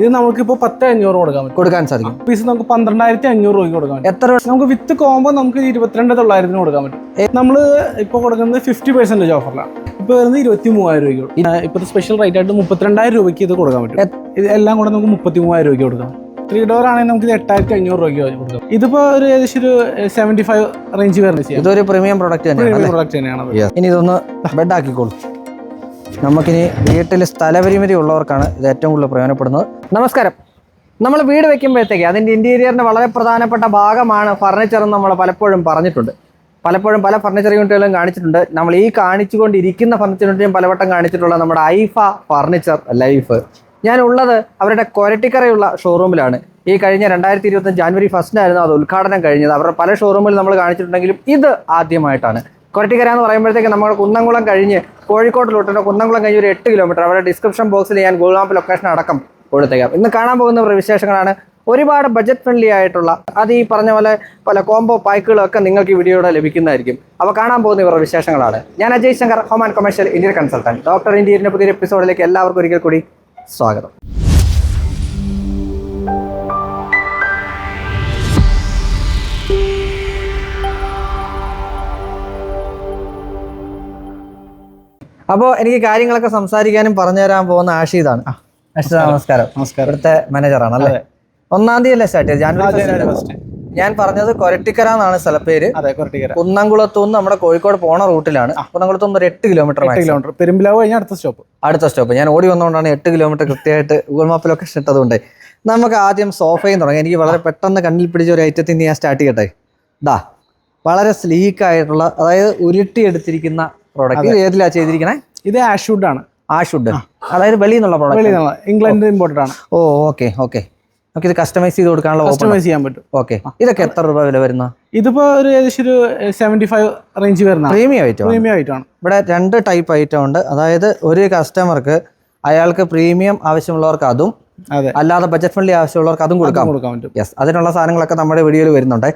ഇത് നമുക്ക് ഇപ്പൊ പത്ത് അഞ്ഞൂറ് കൊടുക്കാൻ പറ്റും. കൊടുക്കാൻ സാധിക്കും. പീസ് നമുക്ക് പന്ത്രണ്ടായിരത്തി അഞ്ഞൂറ് രൂപയ്ക്ക് കൊടുക്കാൻ പറ്റും. എത്ര നമുക്ക് വിത്ത് കോമ്പോ നമുക്ക് ഇരുപത്തിരണ്ട് തൊള്ളായിരത്തിന് കൊടുക്കാൻ പറ്റും. നമ്മൾ ഇപ്പോൾ കൊടുക്കുന്നത് ഫിഫ്റ്റി പെർസെന്റേജ് ഓഫറിലാണ് ഇപ്പോൾ വരുന്നത് ഇരുപത്തി മൂവായിരം രൂപയ്ക്ക് ഇപ്പൊ സ്പെഷ്യൽ റേറ്റ് ആയിട്ട് മുപ്പത്തിരണ്ടായിരം രൂപയ്ക്ക് ഇത് കൊടുക്കാൻ പറ്റും. ഇത് എല്ലാം കൂടെ നമുക്ക് മുപ്പത്തി മൂവായിരം രൂപയ്ക്ക് കൊടുക്കാം. ത്രീ ഡോർ ആണെങ്കിൽ നമുക്ക് എട്ടായിരത്തി അഞ്ഞൂറ് രൂപയ്ക്ക് കൊടുക്കാം. ഇതിപ്പോ ഒരു ഏകദേശം ഒരു സെവന്റി ഫൈവ് റേഞ്ച് വരുന്നത് ഇതൊരു പ്രീമിയം പ്രൊഡക്റ്റ് തന്നെയാണ് പ്രീമിയം പ്രോഡക്റ്റ് തന്നെയാണ് ഇനി ഇതൊന്ന് ബെഡ് ആക്കിക്കോളൂ. നമുക്കിനി വീട്ടിൽ സ്ഥലപരിമിതി ഉള്ളവർക്കാണ് ഇത് ഏറ്റവും കൂടുതൽ പ്രയോജനപ്പെടുന്നത്. നമസ്കാരം. നമ്മൾ വീട് വെക്കുമ്പോഴത്തേക്ക് അതിന്റെ ഇന്റീരിയറിന്റെ വളരെ പ്രധാനപ്പെട്ട ഭാഗമാണ് ഫർണിച്ചർ എന്ന് നമ്മൾ പലപ്പോഴും പറഞ്ഞിട്ടുണ്ട്. പലപ്പോഴും പല ഫർണിച്ചർ യൂണിറ്റുകളും കാണിച്ചിട്ടുണ്ട്. നമ്മൾ ഈ കാണിച്ചുകൊണ്ടിരിക്കുന്ന ഫർണിച്ചർ യൂണിറ്റും പലവട്ടം കാണിച്ചിട്ടുള്ള നമ്മുടെ ഐഫ ഫർണിച്ചർ ലൈഫ് ഞാൻ ഉള്ളത് അവരുടെ കൊരട്ടിക്കറയുള്ള ഷോറൂമിലാണ് ഈ കഴിഞ്ഞ രണ്ടായിരത്തി ഇരുപത്തഞ്ച് ജാനുവരി ഫസ്റ്റിനായിരുന്നു അത് ഉദ്ഘാടനം കഴിഞ്ഞത്. അവരുടെ പല ഷോറൂമിൽ നമ്മൾ കാണിച്ചിട്ടുണ്ടെങ്കിലും ഇത് ആദ്യമായിട്ടാണ്. കൊരട്ടിക്കര എന്ന് പറയുമ്പോഴത്തേക്ക് നമ്മുടെ കുന്നംകുളം കഴിഞ്ഞ് കോഴിക്കോട്ടിലോട്ട് കുന്നംകുളം കഴിഞ്ഞ് ഒരു എട്ട് കിലോമീറ്റർ അവിടെ ഡിസ്ക്രിപ്ഷൻ ബോക്സിൽ ഞാൻ ഗൂഗിൾ മാപ്പ് ലൊക്കേഷൻ അടക്കം കൊടുത്തേക്കാം. ഇന്ന് കാണാൻ പോകുന്ന വിശേഷങ്ങളാണ് ഒരുപാട് ബജറ്റ് ഫ്രണ്ട്ലി ആയിട്ടുള്ള അത് ഈ പറഞ്ഞ പോലെ പല കോംബോ പായ്ക്കുകളൊക്കെ നിങ്ങൾക്ക് ഈ വീഡിയോയുടെ ലഭിക്കുന്നതായിരിക്കും. അപ്പോൾ കാണാൻ പോകുന്ന ഇവരുടെ വിശേഷങ്ങളാണ്. ഞാൻ Ajay Shankar home and commercial Indian consultant doctor ഇന്ത്യയുടെ പുതിയൊരു എപ്പിസോഡിലേക്ക് എല്ലാവർക്കും ഒരിക്കൽ കൂടി സ്വാഗതം. അപ്പോൾ എനിക്ക് കാര്യങ്ങളൊക്കെ സംസാരിക്കാനും പറഞ്ഞു തരാൻ പോകുന്ന ആഷിതാണ് നമസ്കാരം. നമസ്കാരം. ഇവിടുത്തെ മാനേജറാണ് അല്ലേ? ഒന്നാം തീയതി അല്ലേ സ്റ്റാർട്ട് ചെയ്ത് ജാനുവരി ഞാൻ പറഞ്ഞത് കൊരട്ടിക്കര എന്നാണ് സ്ഥലപ്പേര് അതെ കൊരട്ടിക്കര. കുന്നംകുളത്തുനിന്ന് നമ്മുടെ കോഴിക്കോട് പോണ റൂട്ടിലാണ് കുന്നംകുളത്തുനിന്ന് ഒരു എട്ട് കിലോമീറ്റർ കിലോമീറ്റർ പെരുമ്പിലാവ് കഴിഞ്ഞാൽ അടുത്ത സ്റ്റോപ്പ് അടുത്ത സ്റ്റോപ്പ് ഞാൻ ഓടി വന്നുകൊണ്ടാണ് എട്ട് കിലോമീറ്റർ കൃത്യമായിട്ട് ഗൂഗിൾ മാപ്പ് ലൊക്കേഷൻ ഇട്ടതുകൊണ്ട് നമുക്ക് ആദ്യം സോഫയും തുടങ്ങി. എനിക്ക് വളരെ പെട്ടെന്ന് കണ്ണിൽ പിടിച്ച ഒരു ഐറ്റത്തിൽ നിന്ന് ഞാൻ സ്റ്റാർട്ട് ചെയ്യട്ടെ. ദാ വളരെ സ്ലീക്കായിട്ടുള്ള അതായത് ഉരുട്ടിയെടുത്തിരിക്കുന്ന പ്രോഡക്റ്റ് ഇത് ഏതിലാ ചെയ്തിരിക്കണേ? ഇത് ആഷുഡ് ആണ്. ആഷുഡ് അതായത് വെളിയിൽ നിന്നുള്ള പ്രോഡക്റ്റ് ഇംഗ്ലണ്ട് ഇമ്പോർട്ടഡ് ആണ്. Oh okay okay. നമുക്ക് ഇത് കസ്റ്റമൈസ് ചെയ്ത് കൊടുക്കാനുള്ള കസ്റ്റമൈസ് ചെയ്യാൻ പറ്റും. ഓക്കെ. ഇതൊക്കെ എത്ര രൂപ വില വരുന്ന ഇതിപ്പോ ഒരു ഏകദേശം ഒരു സെവന്റി ഫൈവ് റേഞ്ച് വരുന്ന പ്രീമിയം ഐറ്റം പ്രീമിയം ഐറ്റമാണ് ഇവിടെ രണ്ട് ടൈപ്പ് ഐറ്റം ഉണ്ട്. അതായത് ഒരു കസ്റ്റമർക്ക് അയാൾക്ക് പ്രീമിയം ആവശ്യമുള്ളവർക്ക് അതും അതെ. അല്ലാതെ ബജറ്റ് ഫ്രണ്ട്ലി ആവശ്യമുള്ളവർക്ക് അതും കൊടുക്കാം. കൊടുക്കാൻ പറ്റും. യെസ് അതിനുള്ള സാധനങ്ങളൊക്കെ നമ്മുടെ വീഡിയോയിൽ വരുന്നുണ്ട്.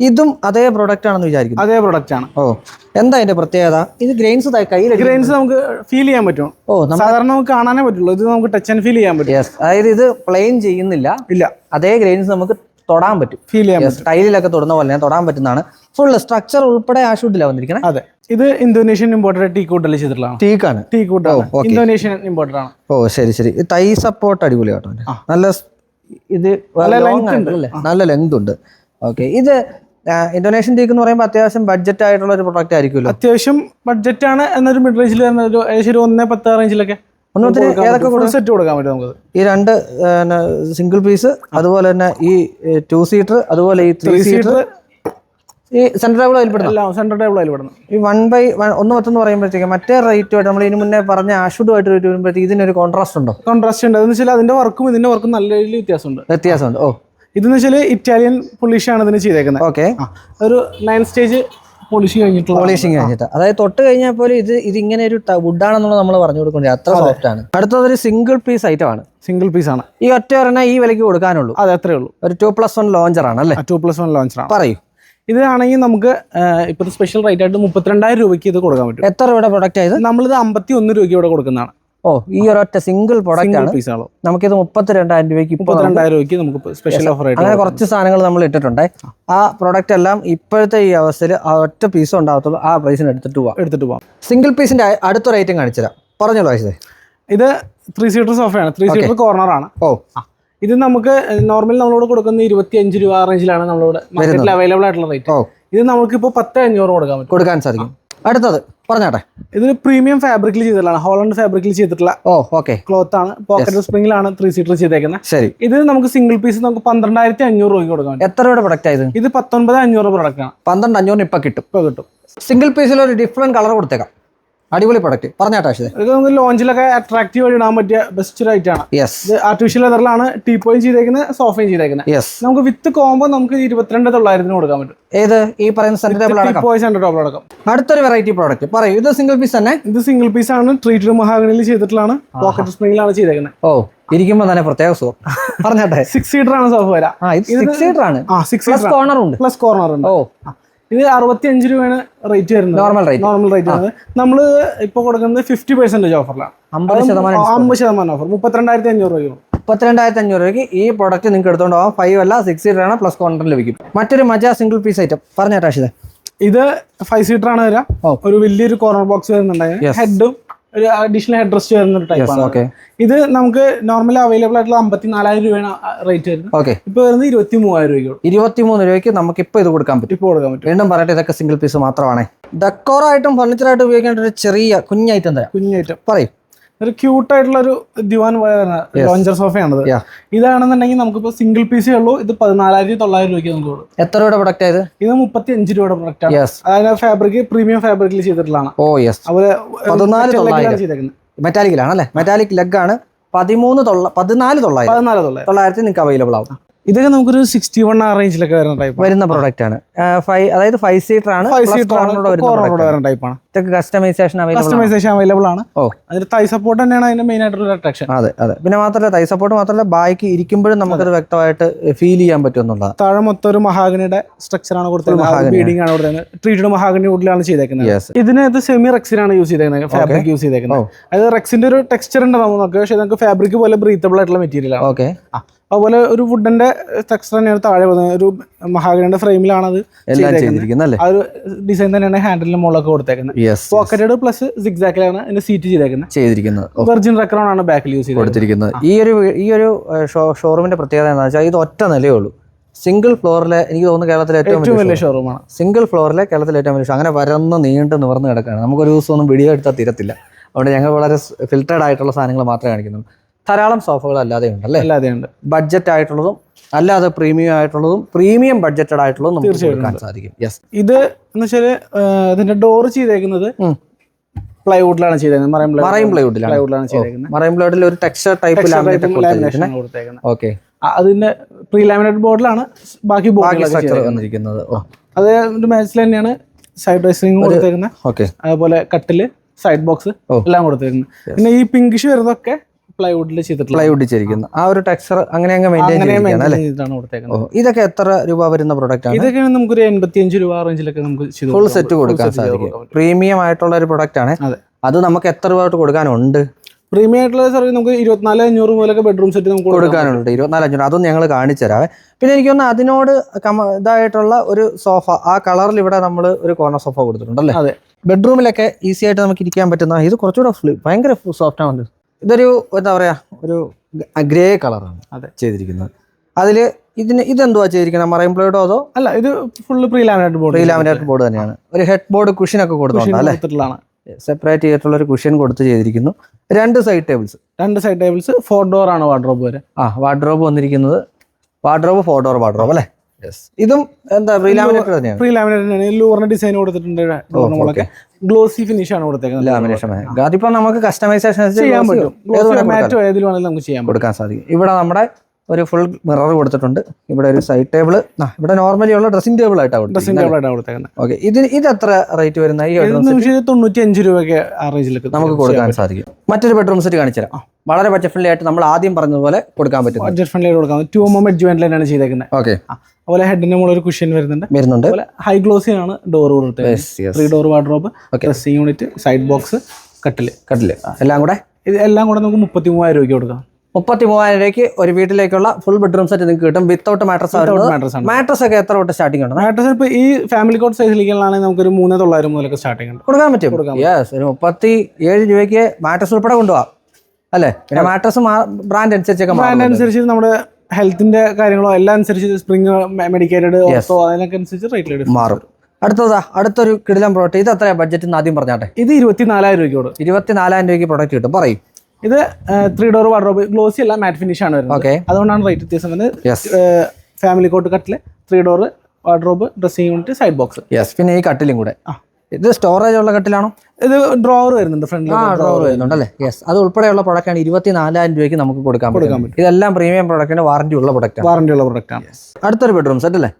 ഇതും അതേ പ്രൊഡക്റ്റ് ആണെന്ന് വിചാരിക്കുന്നു. അതേ പ്രൊഡക്റ്റ് ആണ്. ഓ എന്താ അതിന്റെ പ്രത്യേകത? ഇത് ഗ്രെയിൻസ് കയ്യിൽ ഗ്രെയിൻസ് നമുക്ക് ഫീൽ ചെയ്യാൻ പറ്റും. ഓ സാധാരണ നമുക്ക് കാണാനേ പറ്റുള്ളൂ. ഇത് നമുക്ക് ടച്ച് ആൻഡ് ഫീൽ ചെയ്യാൻ പറ്റും. അതായത് ഇത് പ്ലെയിൻ ചെയ്യുന്നില്ല. ഇല്ല. അതേ ഗ്രെയിൻസ് നമുക്ക് തൊടാൻ പറ്റും. ഫീൽ ചെയ്യാൻ പറ്റും. ടൈലിലൊക്കെ തൊടുന്ന പോലെ തൊടാൻ പറ്റുന്നതാണ്. ഫുൾ സ്ട്രക്ചർ ഉൾപ്പെടെ ആ ഷൂട്ടിലാണ് വന്നിരിക്കുന്നത് അതെ. ഇത് ഇന്തോനേഷ്യൻ ഇമ്പോർട്ടഡ് ടീ കൂട്ടല്ലേ ചെയ്തിട്ടുള്ളതാണ് ടീക്കാണ് ടീ കൂട്ടാണ് ഇന്തോനേഷ്യൻ ഇമ്പോർട്ടഡ് ആണ്. ഓ ശരി ശരി. തൈ സപ്പോർട്ട് അടിപൊളി കേട്ടോ നല്ല ഇത്? നല്ല ലെങ്ത് ഉണ്ട്. ഓക്കെ ഇത് ആ, ഇന്തോനേഷ്യൻ ടീക്ക് എന്ന് പറയുമ്പോൾ അത്യാവശ്യം ബഡ്ജറ്റ് ആയിട്ടുള്ള ഒരു പ്രൊഡക്റ്റ് ആയിരിക്കുമല്ലോ. അത്യാവശ്യം ബഡ്ജറ്റ് ആണ് എന്നൊരു മിഡ് റേഞ്ചിൽ വരുന്ന ഒരു ഏകദേശം ഒരു ഒന്നേ പത്ത് റേഞ്ചിലൊക്കെ ഒന്നത്തിന് ഏതൊക്കെ സെറ്റ് കൊടുക്കാൻ പറ്റും നമുക്ക്. ഈ രണ്ട് സിംഗിൾ പീസ് അതുപോലെ തന്നെ ഈ ടു സീറ്റർ അതുപോലെ ഈ ത്രീ സീറ്റർ ഈ സെൻട്രൽ ടേബിൾ അതിൽപ്പെടുന്നു? സെൻട്രൽ ടേബിൾ അതിൽപ്പെടുന്നു. ഈ വൺ ബൈ വൺ ഒന്ന് പത്തെന്ന് പറയുമ്പോഴത്തേക്ക് മറ്റേ റേറ്റ് ആയിട്ട് നമ്മൾ ഇതിന് മുന്നേ പറഞ്ഞ ആഷുഡുമായിട്ട് റേറ്റ് വരുമ്പോഴത്തേക്ക് ഇതിനൊരു കോൺട്രാസ്റ്റ് ഉണ്ടോ? കോൺട്രാസ്റ്റ് ഉണ്ട്. അതെന്ന് വെച്ചാൽ അതിന്റെ വർക്കും ഇതിന്റെ വർക്കും നല്ല രീതിയിൽ വ്യത്യാസമുണ്ട്. വ്യത്യാസമുണ്ട്. ഓ. ഇതെന്ന് വെച്ചാൽ ഇറ്റാലിയൻ പോളിഷാണ് ഇതിന് ചെയ്തേക്കുന്നത് ഓക്കെ ഒരു നയൻ സ്റ്റേജ് പോളിഷിംഗ് കഴിഞ്ഞിട്ടുള്ള പോളിഷിങ് കഴിഞ്ഞിട്ട്. അതായത് തൊട്ട് കഴിഞ്ഞാൽ പോലും ഇത് ഇത് ഇങ്ങനെ ഒരു വുഡാണെന്നുള്ള നമ്മൾ പറഞ്ഞു കൊടുക്കുന്നത് അത്ര സോഫ്റ്റ് ആണ്. അടുത്തത് ഒരു സിംഗിൾ പീസ് ഐറ്റം ആണ്. സിംഗിൾ പീസ് ആണ്. ഈ ഒറ്റ ഒരെണ്ണം ഈ വിലയ്ക്ക് കൊടുക്കാനുള്ളൂ. അതെ അത്രേ ഉള്ളൂ. ഒരു ടു പ്ലസ് വൺ ലോഞ്ചർ ആണ് അല്ലേ? ടു പ്ലസ് വൺ ലോഞ്ചർ ആണ്. പറയൂ. ഇതാണെങ്കിൽ നമുക്ക് ഇപ്പോഴത്തെ സ്പെഷ്യൽ റേറ്റ് ആയിട്ട് മുപ്പത്തിരണ്ടായിരം രൂപയ്ക്ക് ഇത് കൊടുക്കാൻ പറ്റും. എത്ര രൂപയുടെ പ്രൊഡക്റ്റ് ആയത് നമ്മളിത് അമ്പത്തി ഒന്ന് രൂപയ്ക്ക് ഇവിടെ കൊടുക്കുന്നതാണ്. ഓ ഈ ഒരൊറ്റ സിംഗിൾ പ്രൊഡക്റ്റ് ആണ്. നമുക്ക് ഇത് നമുക്കിത് മുപ്പത്തി രണ്ടായിരം രൂപയ്ക്ക് മുപ്പത്തിരണ്ടായിരം രൂപയ്ക്ക് നമുക്ക് സ്പെഷ്യൽ ഓഫർ ആയിട്ട് അങ്ങനെ കുറച്ച് സാധനങ്ങൾ നമ്മൾ ഇട്ടിട്ടുണ്ട്. ആ. പ്രൊഡക്റ്റ് എല്ലാം ഇപ്പോഴത്തെ ഈ അവസ്ഥയിൽ ആ ഒറ്റ പീസ് ഉണ്ടാകത്തുള്ളൂ. ആ പൈസ എടുത്തിട്ട് പോവാം. എടുത്തിട്ട് പോവാം. സിംഗിൾ പീസിന്റെ അടുത്ത ഐറ്റം കാണിച്ചുതരാം പറഞ്ഞോളൂ ആയിഷേ ഇത് ത്രീ സീറ്റർ സോഫയാണ് ത്രീ സീറ്റർ കോർണർ ആണ്. ഓ. ഇത് നമുക്ക് നോർമൽ നമ്മളോട് കൊടുക്കുന്ന ഇരുപത്തി അഞ്ച് രൂപ റേഞ്ചിലാണ് നമ്മളോട് മാർക്കറ്റിൽ അവൈലബിൾ ആയിട്ടുള്ള റേറ്റ് ഇത് നമുക്ക് ഇപ്പോൾ പത്ത് അഞ്ഞൂറ് കൊടുക്കാൻ പറ്റും. കൊടുക്കാൻ സാധിക്കും. അടുത്തത് പറഞ്ഞാട്ടെ. ഇതൊരു പ്രീമിയം ഫാബ്രിക്കിൽ ചെയ്തിട്ടുള്ള ഹോളണ്ട് ഫാബ്രിക്കിൽ ചെയ്തിട്ടുള്ള ഓ ഓക്കെ ക്ലോത്ത് ആണ്. പോക്കറ്റ് സ്പ്രിംഗിലാണ് ത്രീ സീറ്റർ ചെയ്തേക്കുന്നത് ശരി. ഇത് നമുക്ക് സിംഗിൾ പീസ് നമുക്ക് പന്ത്രണ്ടായിരത്തി അഞ്ഞൂറ് രൂപയ്ക്ക് കൊടുക്കാം എത്ര രൂപയുടെ പ്രൊഡക്റ്റ് ആയത് ഇത്? പത്തൊൻപത് അഞ്ഞൂറ് പ്രൊഡക്റ്റ് ആണ്. പന്ത്രണ്ട് അഞ്ഞൂറിന് ഇപ്പൊ കിട്ടും. ഇപ്പൊ കിട്ടും. സിംഗിൾ പീസിൽ ഒരു ഡിഫറെന്റ് കളർ കൊടുത്തേക്കാം. അടിപൊളി പ്രൊഡക്റ്റ് പറഞ്ഞാട്ടെ ഇത് ലോഞ്ചിലൊക്കെ അട്രാക്റ്റീവ് ആയിട്ട് ഇടാൻ പറ്റിയ ബെസ്റ്റ് റൈറ്റ് ആണ്. യെസ് ഇത് ആർട്ടിഫിഷ്യൽ ലെതറിലാണ് ടീപ്പോയും ചെയ്തേക്കുന്നത് സോഫയും ചെയ്തേക്കുന്നത്. യെസ് നമുക്ക് വിത്ത് കോമ്പോ നമുക്ക് ഇരുപത്തിരണ്ട് തൊള്ളായിരത്തിന് കൊടുക്കാൻ പറ്റും. ഏത്? ഈ പറയുന്ന സെന്റർ ടേബിൾ അടക്കം. സെന്റർ ടേബിൾ അടക്കം. അടുത്തൊരു വെറൈറ്റി പ്രോഡക്റ്റ് പറയൂ ഇത് സിംഗിൾ പീസ് തന്നെ? ഇത് സിംഗിൾ പീസ് ആണ്. ട്രീറ്റഡ് മഹാഗണിയിൽ ചെയ്തിട്ടുള്ളതാണ്. പോക്കറ്റ് സ്പ്രിംഗിലാണ് ചെയ്തേക്കുന്നത്. ഓ ഇരിക്കുമ്പോൾ തന്നെ പ്രത്യേക സുഖം. പറഞ്ഞാട്ടെ. സിക്സ് സീറ്റർ ആണ് സോഫ വരാം സിക്സ് സീറ്റർ ആണ്. സിക്സ് പ്ലസ് കോർണർ ഉണ്ട്. പ്ലസ് കോർണർ ഉണ്ട്. ഓ. ഇത് അറുപത്തി അഞ്ച് രൂപയാണ് റേറ്റ് വരുന്നത്. നോർമൽ റേറ്റ് നോർമൽ റേറ്റ് ആണ് നമ്മൾ ഇപ്പോൾ കൊടുക്കുന്നത് ഫിഫ്റ്റി പെർസെന്റേജ് ഓഫറിലാണ് അമ്പത് ശതമാനം അമ്പത് ശതമാനം ഓഫർ മുപ്പത്തിരണ്ടായിരത്തി അഞ്ഞൂറ് രൂപ മുപ്പത്തിരണ്ടായിരത്തി അഞ്ഞൂറ് രൂപയ്ക്ക് ഈ പ്രൊഡക്റ്റ് നിങ്ങൾക്ക് എടുത്തുകൊണ്ട് പോകാം ഫൈവ് അല്ല സിക്സ് സീറ്റർ ആണ് പ്ലസ് കോണ്ടർ ലഭിക്കും. മറ്റൊരു മജ സിംഗിൾ പീസ് ഐറ്റം പറഞ്ഞ റാഷിദ് ഇത് ഫൈവ് സീറ്റർ ആണ് വരിക ഒരു വലിയൊരു കോർണർ ബോക്സ് വരുന്നുണ്ടായിരുന്നു. ഹെഡും ഒരു അഡീഷണൽ ഹെഡ് റെസ്റ്റ് വരുന്ന ഒരു ടൈപ്പ് ആണ്. ഓക്കെ ഇത് നമുക്ക് നോർമലി അവൈലബിൾ ആയിട്ടുള്ള അമ്പത്തി നാലായിരം രൂപയാണ് റേറ്റ് വരുന്നത്. ഓക്കെ ഇപ്പൊ വരുന്നത് ഇരുപത്തി മൂവായിരം രൂപയ്ക്ക് ഇരുപത്തിമൂന്ന് രൂപയ്ക്ക് നമുക്ക് ഇപ്പൊ ഇത് കൊടുക്കാൻ പറ്റും. ഇപ്പൊ കൊടുക്കാൻ പറ്റും. വീണ്ടും പറയട്ടെ ഇതൊക്കെ സിംഗിൾ പീസ് മാത്രമാണ്. ഡെക്കോറായിട്ടും ഫർണിച്ചറായിട്ടും ഉപയോഗിക്കേണ്ട ഒരു ചെറിയ കുഞ്ഞൈറ്റം തരാം. കുഞ്ഞൈറ്റം പറയും. ഒരു ക്യൂട്ട് ആയിട്ടുള്ള ഒരു ദിവാൻ ലോഞ്ചർ സോഫയാണത്. ഇതാണെന്നുണ്ടെങ്കിൽ നമുക്കിപ്പോ സിംഗിൾ പീസേ ഉള്ളൂ. ഇത് പതിനാലായിരത്തി തൊള്ളായിരം രൂപയ്ക്ക് നമുക്ക് എത്ര രൂപയുടെ പ്രൊഡക്റ്റ് ആയത് ഇത്? മുപ്പത്തി അഞ്ച് രൂപയുടെ പ്രൊഡക്റ്റ് ആണ്. അതായത് ഫാബ്രിക് പ്രീമിയം ഫാബ്രിക്കിൽ ചെയ്തിട്ടുള്ളതാണ്. ഓ യെസ് അതുപോലെ പതിനാല് തൊള്ളായിരം. ചെയ്തേക്കുന്നത്. മെറ്റാലിക്കിലാണ് അല്ലേ? മെറ്റാലിക് ലെഗ് ആണ്. പതിമൂന്ന് തൊള്ള പതിനാല് തൊള്ളായിരം. പതിനാല് തൊള്ളായിരം. തൊള്ളായിരത്തി നിങ്ങൾക്ക് അവൈലബിൾ ആവും. ഇതൊക്കെ നമുക്കൊരു സിക്സ്റ്റി വൺ ആ റേഞ്ചിലൊക്കെ വരുന്ന ടൈപ്പ് വരുന്ന പ്രോഡക്റ്റ് ആണ്. ഫൈവ് അതായത് ഫൈവ് സീറ്റർ ആണ് ഫൈവ് സീറ്റർ വരുന്ന ടൈപ്പ് ആണ്. ഇതൊക്കെ കസ്റ്റമൈസേഷൻ കസ്റ്റമൈസേഷൻ അവൈലബിൾ ആണ്. ഓ. അതിന് തൈ സപ്പോർട്ട് തന്നെയാണ് അതിന്റെ മെയിൻ ആയിട്ടുള്ള അട്രാക്ഷൻ അതെ അതെ. പിന്നെ മാത്രമല്ല തൈ സപ്പോർട്ട് മാത്രമല്ല ബാക്കി ഇരിക്കുമ്പോഴും നമുക്കത് വ്യക്തമായിട്ട് ഫീൽ ചെയ്യാൻ പറ്റുമെന്നുള്ളത് താഴെ മൊത്തം ഒരു മഹാഗണിയുടെ സ്ട്രക്ചർ ആണ് കൊടുത്തത് ബീഡിംഗ് ആണ് കൊടുത്തത് ട്രീറ്റഡ് മഹാഗണി വുഡിലാണ് ചെയ്തേക്കുന്നത്. ഇതിനകത്ത് സെമി റെക്സിനാണ് യൂസ് ചെയ്തേക്കുന്നത്. ഫാബ്രിക് യൂസ് ചെയ്തേക്കുന്നത്. അതായത് റെക്സിന്റെ ഒരു ടെക്സ്ചർ ഉണ്ട് നമുക്ക് പക്ഷേ നമുക്ക് ഫാബ്രിക് പോലെ ബ്രീത്തബിൾ ആയിട്ടുള്ള മെറ്റീരിയൽ ആണ്. ഓക്കെ അതുപോലെ ഒരു വുഡിന്റെ ടെക്സ്ചർ തന്നെയാണ് താഴെ വന്നത് ഒരു മഹാഗണിയുടെ ഫ്രെയിമിലാണ് അത് ചെയ്തിരിക്കുന്നത് ആ ഒരു ഡിസൈൻ തന്നെയാണ് ഹാൻഡിലിന്റെ മുകളിലൊക്കെ കൊടുത്തേക്കുന്നത്. പോക്കറ്റഡ് പ്ലസ് സിക്സാക്കിലാണ് അതിന്റെ സീറ്റ് ചെയ്തേക്കുന്നത്. ചെയ്തിരിക്കുന്നത്. വെർജിൻ റെക്രോൺ ആണ് ബാക്കിൽ യൂസ് ചെയ്തിരിക്കുന്നത് കൊടുത്തിരിക്കുന്നത്. ഈ ഒരു ഈ ഒരു ഷോറൂമിന്റെ പ്രത്യേകത എന്താ വെച്ചാൽ ഇത് ഒറ്റ നിലയേ ഉള്ളൂ. സിംഗിൾ ഫ്ലോറിലെ എനിക്ക് തോന്നുന്നു കേരളത്തിലെ ഏറ്റവും വലിയ ഷോറൂമാണ് സിംഗിൾ ഫ്ലോറിലെ കേരളത്തിലെ ഏറ്റവും വലിയ അങ്ങനെ വരന്ന് നീണ്ട് നിവർന്ന് കിടക്കുകയാണ്. നമുക്കൊരു ദിവസം ഒന്നും വീഡിയോ എടുത്താൽ തീരത്തില്ല. അതുകൊണ്ട് ഞങ്ങൾ വളരെ ഫിൽറ്റേഡ് ആയിട്ടുള്ള സാധനങ്ങൾ മാത്രമേ കാണിക്കുന്നുള്ളൂ. ധാരാളം സോഫകൾ അല്ലാതെ ഉണ്ടല്ലേ അല്ലാതെ ഉണ്ട് ബഡ്ജറ്റ് ആയിട്ടുള്ളതും അല്ലാതെ പ്രീമിയം ആയിട്ടുള്ളതും പ്രീമിയം ബഡ്ജറ്റഡ് ആയിട്ടുള്ളതും നമുക്ക് കൊടുക്കാൻ സാധിക്കും. യെസ് ഇത് എന്ന് വെച്ചാൽ ഇതിന്റെ ഡോർ ചെയ്തേക്കുന്നത് പ്ലൈവുഡിലാണ് ചെയ്തേക്കുന്നത്. മറൈൻ പ്ലൈവുഡിലാണ് പ്ലൈവുഡിലാണ് ചെയ്തേക്കുന്നത്. മറൈൻ പ്ലൈവുഡിൽ ഒരു ടെക്സ്ചർ ടൈപ്പ് ലാമിനേറ്റ് ലാമിനേഷൻ കൊടുത്തേക്കുന്നത്. ഓക്കെ അതിന്റെ പ്രീ ലാമിനേറ്റ് ബോർഡിലാണ് ബാക്കി സ്ട്രക്ചർ വന്നിരിക്കുന്നത്. അത് മാച്ചിൽ തന്നെയാണ് സൈഡ് ഡ്രൈസിംഗ് കൊടുത്തേക്കുന്നത്. ഓക്കെ അതുപോലെ കട്ടിൽ സൈഡ് ബോക്സ് എല്ലാം കൊടുത്തേക്കുന്നത്. പിന്നെ ഈ പിങ്കിഷ് വരുന്നതൊക്കെ പ്ലൈവുഡിൽ ചെയ്തിട്ടുള്ള പ്ലൈവുഡ് ചെയ്തിരിക്കുന്നു. ആ ഒരു ടെക്സ്ചർ അങ്ങനെ അങ്ങ് മെയിന്റെയിൻ ഇതൊക്കെ എത്ര രൂപ വരുന്ന പ്രൊഡക്റ്റ് ആണ്? ഇതൊക്കെ നമുക്കൊരു എൺപത്തി അഞ്ച് രൂപ റേഞ്ചിലൊക്കെ നമുക്ക് ചെയ്ത് ഫുൾ സെറ്റ് കൊടുക്കാൻ സാധിക്കും. പ്രീമിയം ആയിട്ടുള്ള ഒരു പ്രൊഡക്റ്റ് ആണ്. അതെ. അത് നമുക്ക് എത്ര രൂപ തൊട്ട് കൊടുക്കാനുണ്ട്? പ്രീമിയം ആയിട്ടുള്ള സർവീസ് നമുക്ക് ഇരുപത്തിനാല് അഞ്ഞൂറ് മുതലൊക്കെ ബെഡ്റൂം സെറ്റ് നമുക്ക് കൊടുക്കാം. കൊടുക്കാനുണ്ട്. ഇരുപത്തിനാല് അഞ്ഞൂറ്. അതൊന്നും ഞങ്ങൾ കാണിച്ചു തരാവേ. പിന്നെ എനിക്ക് തോന്നുന്നു അതിനോട് ഇതായിട്ടുള്ള ഒരു സോഫ ആ കളറിൽ ഇവിടെ നമ്മൾ ഒരു കോർണർ സോഫ കൊടുത്തിട്ടുണ്ടല്ലേ അതെ. ബെഡ്റൂമിലൊക്കെ ഈസി ആയിട്ട് നമുക്ക് ഇരിക്കാൻ പറ്റുന്ന ഇത് കുറച്ചുകൂടെ ഭയങ്കര സോഫ്റ്റ് ആണ് ഇതൊരു എന്താ പറയാ ഒരു ഗ്രേ കളറാണ് അതെ. ചെയ്തിരിക്കുന്നത്. അതിൽ ഇതിന് ഇതെന്തുവാ ചെയ്തിരിക്കുന്നത്? മറൈൻ പ്ലേഡോ അതോ അല്ല ഇത് full pre laminate board pre laminate board തന്നെയാണ്. ഒരു ഹെഡ് ബോർഡ് കുഷൻ ഒക്കെ കൊടുത്തിട്ടുണ്ട് അല്ലേ? കൊടുത്തിട്ടുള്ളതാണ്. സെപ്പറേറ്റ് ചെയ്തിട്ടുള്ള ഒരു കുഷൻ കൊടുത്ത് ചെയ്തിരിക്കുന്നു. രണ്ട് സൈഡ് ടേബിൾസ് രണ്ട് സൈഡ് ടേബിൾസ് ഫോർ ഡോർ ആണ് വാർഡ്രോബ് വരെ. ആ വാർഡ്രോബ് വന്നിരിക്കുന്നത്. വാർഡ്രോബ് ഫോർ ഡോർ വാർഡ്രോബ് അല്ലേ? ഇതും എന്താ പ്രീ ലാമിനേറ്റ് തന്നെയാണ്? പ്രീ ലാമിനേറ്റ് ലൂറിന്റെ ഡിസൈൻ കൊടുത്തിട്ടുണ്ട് ഡോറിനൊക്കെ ഗ്ലോസി ഫിനിഷ് ആണ് കൊടുത്തേക്കുന്നത്. ലാമിനേഷൻ അതിപ്പോ നമുക്ക് കസ്റ്റമൈസേഷൻ ചെയ്യാൻ പറ്റും. മാറ്റോ ഏതിലും വേണമെങ്കിലും നമുക്ക് ചെയ്യാൻ കൊടുക്കാൻ സാധിക്കും. ഇവിടെ നമ്മുടെ ഒരു ഫുൾ മിറർ കൊടുത്തിട്ടുണ്ട്. ഇവിടെ ഒരു സൈഡ് ടേബിൾ ഇവിടെ നോർമലി ഉള്ള ഡ്രസ്സിംഗ് ടേബിൾ ആയിട്ടാണ് ഡ്രസ്സിംഗ് ടേബിൾ ആയിട്ടാണ് കൊടുത്തേക്കുന്നത്. ഓക്കെ ഇത് ഇത് എത്ര റേറ്റ് വരുന്ന ഈ തൊണ്ണൂറ്റി അഞ്ച് രൂപയൊക്കെ ആ റേഞ്ചിലൊക്കെ നമുക്ക് കൊടുക്കാൻ സാധിക്കും. മറ്റൊരു ബെഡ്റൂം സെറ്റ് കാണിച്ചു തരാം വളരെ ബഡ്ജറ്റ് ഫ്രണ്ട്ലി ആയിട്ട് നമ്മൾ ആദ്യം പറഞ്ഞതുപോലെ കൊടുക്കാൻ പറ്റും ബഡ്ജറ്റ് ഫ്രണ്ട്ലി കൊടുക്കാൻ ടൂ എം ജോയിന്റ് എഡ്ജ് ആണ് ചെയ്തേക്കുന്നത്. ഓക്കെ അതുപോലെ ഹെഡിന്റെ മുകളിൽ ഒരു കുഷ്യൻ വരുന്നുണ്ട്. വരുന്നുണ്ട്. അതുപോലെ ഹൈ ഗ്ലോസി ആണ് ഡോർ കൊടുത്തത്. Three door wardrobe. Dressing unit side box കട്ടിൽ കട്ടിൽ എല്ലാം കൂടെ? ഇത് എല്ലാം കൂടെ നമുക്ക് മുപ്പത്തി മൂവായിരം രൂപയ്ക്ക് കൊടുക്കാം. മുപ്പത്തി മൂവായിരം രൂപയ്ക്ക് ഒരു വീട്ടിലേക്കുള്ള ഫുൾ ബെഡ്റൂം സെറ്റ് നിങ്ങൾക്ക് കിട്ടും. വിത്തൗട്ട് മാട്രസ് മാട്രസ് ഒക്കെ എത്ര തൊട്ട് സ്റ്റാർട്ടിംഗ് ഉണ്ട് മാട്രസ് ഇപ്പോൾ ഈ ഫാമിലി കോട്ട് സൈസിലേക്കുള്ളതാണെങ്കിൽ നമുക്കൊരു മൂന്ന് തൊള്ളായിരം മുതലൊക്കെ സ്റ്റാർട്ടിംഗ് ഉണ്ട്. കൊടുക്കാൻ പറ്റും. കൊടുക്കാം യെസ് ഒരു മുപ്പത്തി ഏഴ് രൂപയ്ക്ക് മാട്രസ് ഉൾപ്പെടെ കൊണ്ടുപോകാം അല്ലേ? പിന്നെ മാട്രസ് ബ്രാൻഡ് അനുസരിച്ചൊക്കെ ബ്രാൻഡ് അനുസരിച്ച് നമ്മുടെ ഹെൽത്തിന്റെ കാര്യങ്ങളോ എല്ലാം അനുസരിച്ച് സ്പ്രിംഗ് മെഡിക്കേറ്റഡ് ഓർത്തോ അതിനൊക്കെ അനുസരിച്ച് റേറ്റ് മാറും. അടുത്തതാ അടുത്തൊരു കിടിലം പ്രോഡക്റ്റ് ഇത് എത്രയാ ബഡ്ജറ്റ് എന്ന് ആദ്യം പറഞ്ഞാട്ടെ? ഇത് ഇരുപത്തിനാലായിരം രൂപയ്ക്ക് കൊടുക്കും. ഇരുപത്തിനാലായിരം രൂപയ്ക്ക് പ്രോഡക്റ്റ് കിട്ടും. പറയും. ഇത് ത്രീ ഡോർ വാർഡ്രോബ് ഗ്ലോസി അല്ല മാറ്റ് ഫിനിഷ് ആണ് വരുന്നത്. ഓക്കെ അതുകൊണ്ടാണ് റേറ്റ് വ്യത്യാസം വരുന്നത്. ഫാമിലി കോട്ട് കട്ടിൽ three door wardrobe dressing unit side box yes പിന്നെ ഈ കട്ടിലും കൂടെ. ആ. ഇത് സ്റ്റോറേജ് ഉള്ള കട്ടിലാണോ? ഇത് ഡ്രോവർ വരുന്നുണ്ട് ഫ്രണ്ടിൽ ആ ഡ്രോവർ വരുന്നുണ്ട് അല്ലേ? യെസ് അത് ഉൾപ്പെടെയുള്ള പ്രൊഡക്റ്റാണ് ഇരുപത്തി നാലായിരം രൂപയ്ക്ക് നമുക്ക് കൊടുക്കാൻ കൊടുക്കാൻ പറ്റും. ഇതെല്ലാം പ്രീമിയം പ്രൊഡക്റ്റിന് വാറന്റി ഉള്ള പ്രൊഡക്റ്റ് വാറന്റി ഉള്ള പ്രൊഡക്റ്റ് ആണ്. അടുത്തൊരു ബെഡ്റൂം സെറ്റ് അല്ലേ?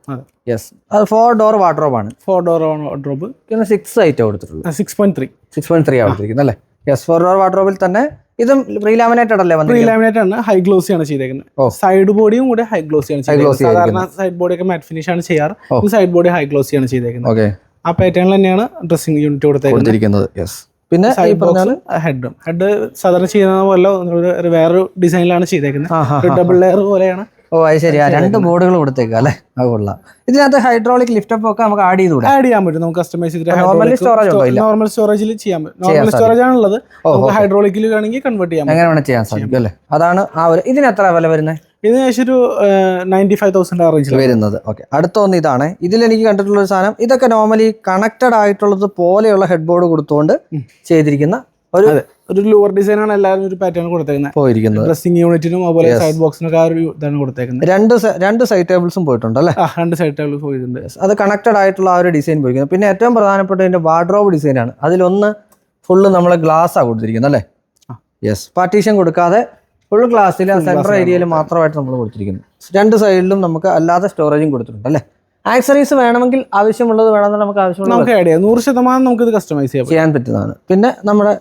യെസ് അത് ഫോർ ഡോർ വാർഡ്രോബ് ആണ്. ഫോർ ഡോർ വാർഡ്രോബ് പിന്നെ സിക്സ് ഐറ്റം കൊടുത്തിട്ടുള്ളൂ. Six point three six point three കൊടുത്തിരിക്കുന്നത് അല്ലേ? യെസ് ഫോർ ഡോർ വാർഡ്രോബിൽ തന്നെ ഇതും റീലാമിനേറ്റഡ് അല്ലേ പ്രീ വന്നിരിക്കുന്നത്? ലാമിനേറ്റ് ആണ്. ഹൈ ഗ്ലോസി ആണ് ചെയ്തേക്കുന്നത്. സൈഡ് ബോഡിയും കൂടെ ഹൈ ഗ്ലോസി ആണ് സാധാരണ സൈഡ് ബോഡി ഒക്കെ മാറ്റ് ഫിനിഷ് ആണ് ചെയ്യാറ്. സൈഡ് ബോഡി ഹൈ ഗ്ലോസി ആണ് ചെയ്തേക്കുന്നത്. ഓക്കെ ആ പാറ്റേണിൽ തന്നെയാണ് ഡ്രസ്സിംഗ് യൂണിറ്റ് കൊടുത്തേക്കുന്നത്. കൊടുത്തിരിക്കുന്നത്. യെസ് പിന്നെ ഈ പറഞ്ഞാൽ ഹെഡും ഹെഡ് സാധാരണ ചെയ്യുന്ന പോലെ ഒരു- വേറൊരു ഡിസൈനിലാണ് ചെയ്തേക്കുന്നത്. ഡബിൾ ലെയർ പോലെയാണ്. ഓ അത് ശരി. ആ രണ്ട് ബോർഡുകൾ കൊടുത്തേക്കാം അല്ലേ? അത് കൊള്ളാം. ഇതിനകത്ത് ഹൈഡ്രോളിക് ലിഫ്റ്റപ്പ് ഒക്കെ നമുക്ക് ആഡ് ചെയ്തു ആഡ് ചെയ്യാൻ പറ്റും. നമുക്ക് കസ്റ്റമൈസ് Normally സ്റ്റോറേജ് ഉണ്ടോ? ഇല്ല. നോർമൽ സ്റ്റോറേജിൽ ചെയ്യാൻ പറ്റും. നോർമൽ സ്റ്റോറേജ് ആണുള്ളത്. ഹൈഡ്രോളിക്കിൽ വേണമെങ്കിൽ കൺവേർട്ട് ചെയ്യാം എങ്ങനെ വേണം ചെയ്യാൻ സാധിക്കും അല്ലേ? അതാണ് ആ ഒരു ഇതിന് എത്ര വില വരുന്നത് ഇത് ഏകദേശം ഒരു നയന്റി ഫൈവ് തൗസൻഡ് ആ റേഞ്ചിൽ വരുന്നത്. ഓക്കെ അടുത്ത ഒന്ന് ഇതാണ്. ഇതിൽ എനിക്ക് കണ്ടിട്ടുള്ള ഒരു സാധനം. ഇതൊക്കെ നോർമലി കണക്റ്റഡ് ആയിട്ടുള്ളത് പോലെയുള്ള ഹെഡ് ബോർഡ് കൊടുത്തുകൊണ്ട് ചെയ്തിരിക്കുന്ന ഒരു ഒരു ലൂവർ ഡിസൈൻ ആണ് എല്ലാവരും ഒരു പാറ്റേൺ കൊടുത്തേക്കുന്നത് പോയിരിക്കുന്നത്. ഡ്രസ്സിംഗ് യൂണിറ്റിനും അതുപോലെ സൈഡ് ബോക്സിനും ഒക്കെ ആ ഒരു ഇതാണ് കൊടുത്തേക്കുന്നത് രണ്ട് രണ്ട് സൈഡ് ടേബിൾസും പോയിട്ടുണ്ട് അല്ലേ? ആ രണ്ട് സൈഡ് ടേബിൾ പോയിട്ടുണ്ട്. അത് കണക്റ്റഡ് ആയിട്ടുള്ള ആ ഒരു ഡിസൈൻ പോയിരിക്കുന്നത്. പിന്നെ ഏറ്റവും പ്രധാനപ്പെട്ട ഇതിന്റെ വാർഡ്രോബ് ഡിസൈനാണ് അതിലൊന്ന് ഫുള്ള് നമ്മൾ ഗ്ലാസ്സാണ് കൊടുത്തിരിക്കുന്നത് അല്ലേ? ആ. യെസ് പാർട്ടീഷൻ കൊടുക്കാതെ ഫുൾ ഗ്ലാസ്സിൽ സെൻട്രൽ ഏരിയയിൽ മാത്രമായിട്ട് നമ്മൾ കൊടുത്തിരിക്കുന്നു. രണ്ട് സൈഡിലും നമുക്ക് അല്ലാതെ സ്റ്റോറേജും കൊടുത്തിട്ടുണ്ട് അല്ലേ? ആക്സറീസ് വേണമെങ്കിൽ ആവശ്യമുള്ളത് വേണമെന്ന് നമുക്ക് ആവശ്യമുള്ള നമുക്ക് ആഡ് ചെയ്യാം. നൂറ് ശതമാനം നമുക്ക് ഇത് കസ്റ്റമൈസ് ചെയ്യാം ചെയ്യാൻ പറ്റുന്നതാണ്. പിന്നെ നമ്മുടെ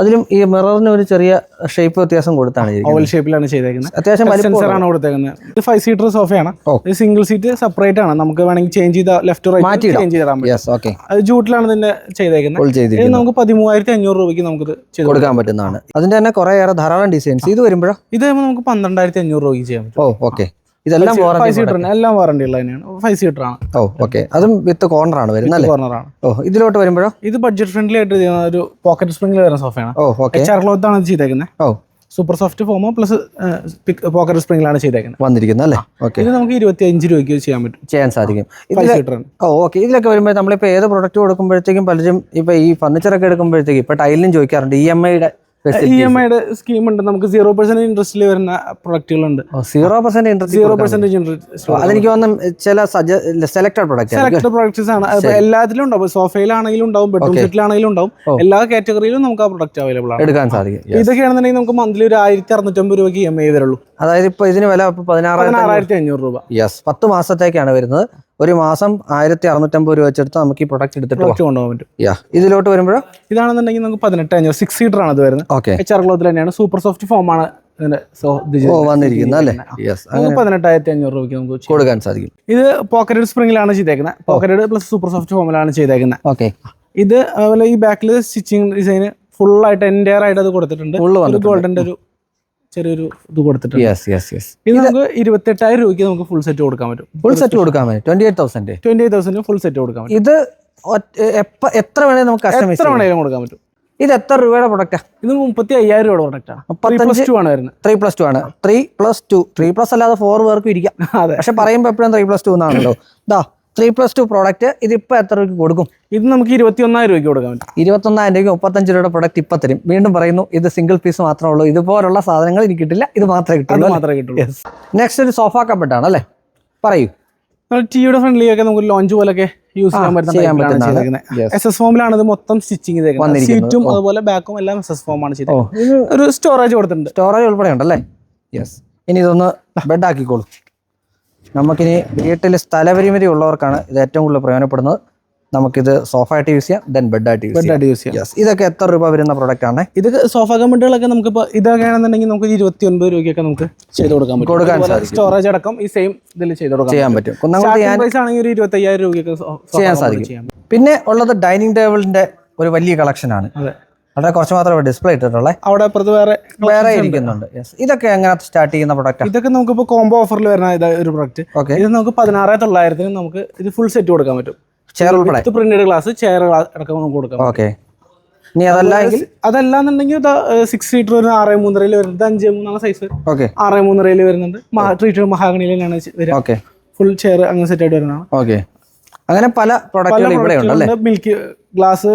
അതിലും ഈ മിററിന് ഒരു ചെറിയ ഷേപ്പ് വ്യത്യാസം കൊടുത്താണ് ഓവൽ ഷേപ്പിലാണ് ചെയ്തേക്കുന്നത്. അത്യാവശ്യം ആണ് കൊടുത്തേക്കുന്നത്. ഇത് ഫൈവ് സീറ്റർ സോഫയാണ്. ഇത് സിംഗിൾ സീറ്റ് സെപ്പറേറ്റ് ആണ്. നമുക്ക് വേണമെങ്കിൽ ചേഞ്ച് ചെയ്ത ലെഫ്റ്റ് റൈറ്റ് മാറ്റി ചേഞ്ച് ചെയ്താൽ പറ്റും. അത് ജൂട്ടിലാണ് ഇതിന്റെ ചെയ്തേക്കുന്നത്. ഇത് നമുക്ക് പതിമൂവായിരത്തി അഞ്ഞൂറ് രൂപയ്ക്ക് നമുക്ക് ചെയ്ത് കൊടുക്കാൻ പറ്റുന്നതാണ്. അതിന്റെ തന്നെ കുറെ ഏറെ ധാരാളം ഡിസൈൻസ് ഇത് വരുമ്പോഴോ? ഇത് നമുക്ക് പന്ത്രണ്ടായിരത്തി അഞ്ഞൂറ് രൂപയ്ക്ക് ചെയ്യാൻ പറ്റും. ഓ ഓക്കെ ഇതെല്ലാം ഫൈവ് സീറ്റർ എല്ലാം വാറണ്ടി ഉള്ള തന്നെയാണ്. ഫൈവ് സീറ്റർ ആണ്. ഓ ഓക്കെ അതും വിത്ത് കോർണർ ആണ് വരുന്നത് കോർണർ ആണ്. ഓ ഇതിലോട്ട് വരുമ്പോഴോ? ഇത് ബഡ്ജറ്റ് ഫ്രണ്ട്ലി ആയിട്ട് ചെയ്യുന്ന ഒരു പോക്കറ്റ് സ്പ്രിംഗിൽ വരുന്ന സോഫയാണ് ഓ ഓക്കെ എച്ച് ആർ ക്ലോത്ത് ആണ് ചെയ്തേക്കുന്നത് ഓ. സൂപ്പർ സോഫ്റ്റ് ഫോമോ പ്ലസ് പോക്കറ്റ് സ്പ്രിംഗിലാണ് ചെയ്തേക്കുന്നത് വന്നിരിക്കുന്നത് അല്ലേ? ഓക്കെ ഇത് നമുക്ക് ഇരുപത്തി അഞ്ച് രൂപയ്ക്ക് ചെയ്യാൻ പറ്റും. ചെയ്യാൻ സാധിക്കും. ഓക്കെ ഇതിലൊക്കെ വരുമ്പോൾ നമ്മളിപ്പോൾ ഏത് പ്രൊഡക്റ്റ് കൊടുക്കുമ്പോഴത്തേക്കും പലരും ഇപ്പോൾ ഈ ഫർണിച്ചറൊക്കെ എടുക്കുമ്പോഴത്തേക്കും ഇപ്പോൾ ടൈലിനും ചോദിക്കാറുണ്ട്. ഇ എം ഐയുടെ ഇ എം ഐയുടെ സ്കീം ഉണ്ട്. നമുക്ക് സീറോ പെർസെന്റ് ഇൻട്രസ്റ്റിൽ വരുന്ന പ്രൊഡക്റ്റുകളുണ്ട് zero percent interest zero percentage interest അതെനിക്ക് തോന്നുന്നു ചില സെലക്ടഡ് പ്രൊഡക്റ്റ് സെലക്ടഡ് പ്രൊഡക്ട്സ് ആണ്. എല്ലാത്തിലും ഉണ്ടാവും. സോഫയിലാണെങ്കിലും ഉണ്ടാവും ബെഡ്റൂം സെറ്റിലാണെങ്കിലും ഉണ്ടാവും. എല്ലാ കാറ്റഗറിയിലും നമുക്ക് ആ പ്രൊഡക്റ്റ് അവൈലബിൾ ആണ്. എടുക്കാൻ സാധിക്കും. ഇതൊക്കെയാണെന്നുണ്ടെങ്കിൽ നമുക്ക് മന്ത്ലി ഒരു ആയിരത്തി അറുന്നൂറ്റമ്പത് രൂപയ്ക്ക് ഇ എം ഐ വരുള്ളൂ. അതായത് ഇപ്പൊ ഇതിന് വില പതിനാറായിരത്തി അഞ്ഞൂറ്. രൂപ. യെസ് പത്ത് മാസത്തേക്കാണ് വരുന്നത്. ഒരു മാസം ആയിരത്തി അറുന്നൂറ്റമ്പത് രൂപ വെച്ചെടുത്ത് നമുക്ക് ഈ പ്രൊഡക്റ്റ് എടുത്തിട്ട് കൊണ്ടുപോകാൻ പറ്റും. യാ ഇതിലോട്ട് വരുമ്പോഴോ? ഇതാണെന്നുണ്ടെങ്കിൽ നമുക്ക് പതിനെട്ട് അഞ്ഞൂറ് സിക്സ് സീറ്റർ ആണ് ഇത് വരുന്നത്. ഓക്കെ. എച്ച് ആർ ക്ലോത്തിൽ തന്നെയാണ്. സൂപ്പർ സോഫ്റ്റ് ഫോം ആണ് വന്നിരിക്കുന്നത് അല്ലേ? യെസ് പതിനെട്ടായിരത്തി അഞ്ഞൂറ് രൂപയ്ക്ക് നമുക്ക് കൊടുക്കാൻ സാധിക്കും. ഇത് പോക്കറ്റഡ് സ്പ്രിംഗിലാണ് ചെയ്തേക്കുന്നത് പോക്കറ്റഡ് പ്ലസ് സൂപ്പർ സോഫ്റ്റ് ഫോമിലാണ് ചെയ്തേക്കുന്നത് ഓക്കെ. ഇത് അതുപോലെ ഈ ബാക്കിൽ സ്റ്റിച്ചിങ് ഡിസൈന് ഫുൾ ആയിട്ട് എന്റയർ ആയിട്ട് അത് കൊടുത്തിട്ടുണ്ട്. ഗോൾഡന്റെ ഒരു ചെറിയൊരു ഇത് കൊടുത്തിട്ടുണ്ട്. യെസ് യെസ് യെസ് ഇത് നമുക്ക് ഇരുപത്തെട്ടായിരം രൂപയ്ക്ക് നമുക്ക് ഫുൾ സെറ്റ് കൊടുക്കാൻ പറ്റും. ഫുൾ സെറ്റ് കൊടുക്കാൻ പറ്റും. Twenty eight thousand twenty eight thousand full set കൊടുക്കാൻ പറ്റും. ഇത് എത്ര വേണേലും നമുക്ക് എത്ര വേണേലും കൊടുക്കാൻ പറ്റും. ഇത് എത്ര രൂപയുടെ പ്രൊഡക്റ്റാ ഇത് മുപ്പത്തി അയ്യായിരം രൂപയുടെ പ്രൊഡക്റ്റാണ് മുപ്പത്തഞ്ച് ടു ആണ് വരുന്നത്. ത്രീ പ്ലസ് ടു ആണ്. Three plus two three plus അല്ലാതെ ഫോർ പേർക്കും ഇരിക്കാം. അതെ. പക്ഷെ പറയുമ്പോൾ എപ്പോഴും ത്രീ പ്ലസ് ടു എന്നാണല്ലോ ദാ ത്രീ പ്ലസ് ടു പ്രോഡക്റ്റ് ഇതിപ്പോൾ എത്ര രൂപയ്ക്ക് കൊടുക്കും? ഇത് നമുക്ക് ഇരുപത്തി ഒന്നായിരം രൂപയ്ക്ക് കൊടുക്കാൻ പറ്റും. ഇരുപത്തൊന്നായിരം രൂപയ്ക്ക് മുപ്പത്തഞ്ച് രൂപയുടെ പ്രൊഡക്റ്റ് ഇപ്പം തരും. വീണ്ടും പറയുന്നു ഇത് സിംഗിൾ പീസ് മാത്രമേ ഉള്ളൂ. ഇതുപോലുള്ള സാധനങ്ങൾ എനിക്ക് കിട്ടില്ല. ഇത് മാത്രമേ കിട്ടുള്ളൂ മാത്രമേ കിട്ടുള്ളൂ. നെക്സ്റ്റ് ഒരു സോഫ കബഡാണ് അല്ലേ? പറയൂ. ടിയുടെ ഫ്രണ്ട്ലി ഒക്കെ നമുക്ക് ലോഞ്ച് പോലൊക്കെ യൂസ് ചെയ്യാൻ പറ്റുന്നത് പറ്റുന്ന. എസ് എസ് ഫോമിലാണ് ഇത് മൊത്തം സ്റ്റിച്ചിങ് ചെയ്തേക്കുന്നത് സീറ്റും അതുപോലെ ബാക്കും എല്ലാം എസ് എസ് ഫോമാണ് ചെയ്തത് ഒരു സ്റ്റോറേജ് കൊടുത്തിട്ടുണ്ട്. സ്റ്റോറേജ് ഉൾപ്പെടെ ഉണ്ടല്ലേ യെസ് ഇനി ഇതൊന്ന് ബെഡ് ആക്കിക്കോളൂ. നമുക്കിനി വീട്ടിൽ സ്ഥലപരിമിതി ഉള്ളവർക്കാണ് ഇത് ഏറ്റവും കൂടുതൽ പ്രയോജനപ്പെടുന്നത്. നമുക്കിത് സോഫ ആയിട്ട് യൂസ് ചെയ്യാം ദെൻ ബെഡ് ആയിട്ട് യൂസ് ചെയ്യാം. ബെഡായിട്ട് യൂസ് ചെയ്യാം ഇതൊക്കെ എത്ര രൂപ വരുന്ന പ്രോഡക്റ്റ് ആണ്? ഇത് സോഫ കമ്പിട്ടുകളൊക്കെ നമുക്ക് ഇപ്പോൾ ഇതൊക്കെയാണെന്നുണ്ടെങ്കിൽ നമുക്ക് ഇരുപത്തി ഒൻപത് രൂപയ്ക്കൊക്കെ നമുക്ക് ചെയ്ത് കൊടുക്കാൻ പറ്റും. കൊടുക്കാൻ സാധിക്കും. സ്റ്റോറേജ് അടക്കം ഈ സെയിം ഇതിൽ ചെയ്ത് കൊടുക്കാം ചെയ്യാൻ പറ്റും. ഒന്നാമത് ആണെങ്കിൽ ഒരു ഇരുപത്തി അയ്യായിരം രൂപയ്ക്കൊക്കെ ചെയ്യാൻ സാധിക്കും. പിന്നെ ഉള്ളത് ഡൈനിങ് ടേബിളിന്റെ ഒരു വലിയ കളക്ഷൻ വളരെ കുറച്ച് മാത്രമേ ഡിസ്പ്ലേ ഇട്ടിട്ടുള്ളേ. അവിടെ അപ്പുറത്ത് വേറെ വേറെ ഇരിക്കുന്നുണ്ട്. ഇതൊക്കെ എങ്ങനെ സ്റ്റാർട്ട് ചെയ്യുന്ന പ്രൊഡക്റ്റ് ഇതൊക്കെ നമുക്ക് ഇപ്പോൾ കോംബോ ഓഫറിൽ വരുന്ന ഇതാ ഒരു പ്രൊഡക്റ്റ് ഓക്കെ ഇത് നമുക്ക് പതിനാറ് തൊള്ളായിരത്തിന് നമുക്ക് ഇത് ഫുൾ സെറ്റ് കൊടുക്കാൻ പറ്റും. ചെയർ ഉൾപ്പെടെ പ്രിന്റഡ് ഗ്ലാസ് ചെയർ അടക്കം നമുക്ക് കൊടുക്കാം ഓക്കെ ഇനി അതല്ലെങ്കിൽ അതല്ലാന്നുണ്ടെങ്കിൽ സിക്സ് സീറ്റർ വരുന്ന ആറ് മൂന്നരയിൽ വരുന്നത് അഞ്ച് മൂന്നാണ് സൈസ് ഓക്കെ ആറ് മൂന്നരയിൽ വരുന്നുണ്ട്. ട്രീറ്റ് മഹാഗണിയിൽ തന്നെയാണ് വരിക. ഓക്കെ ഫുൾ ചെയർ അങ്ങനെ സെറ്റ് ആയിട്ട് വരുന്നതാണ്. ഓക്കെ അങ്ങനെ പല പ്രൊഡക്റ്റുകൾ ഇവിടെ ഉണ്ട്. Milky glass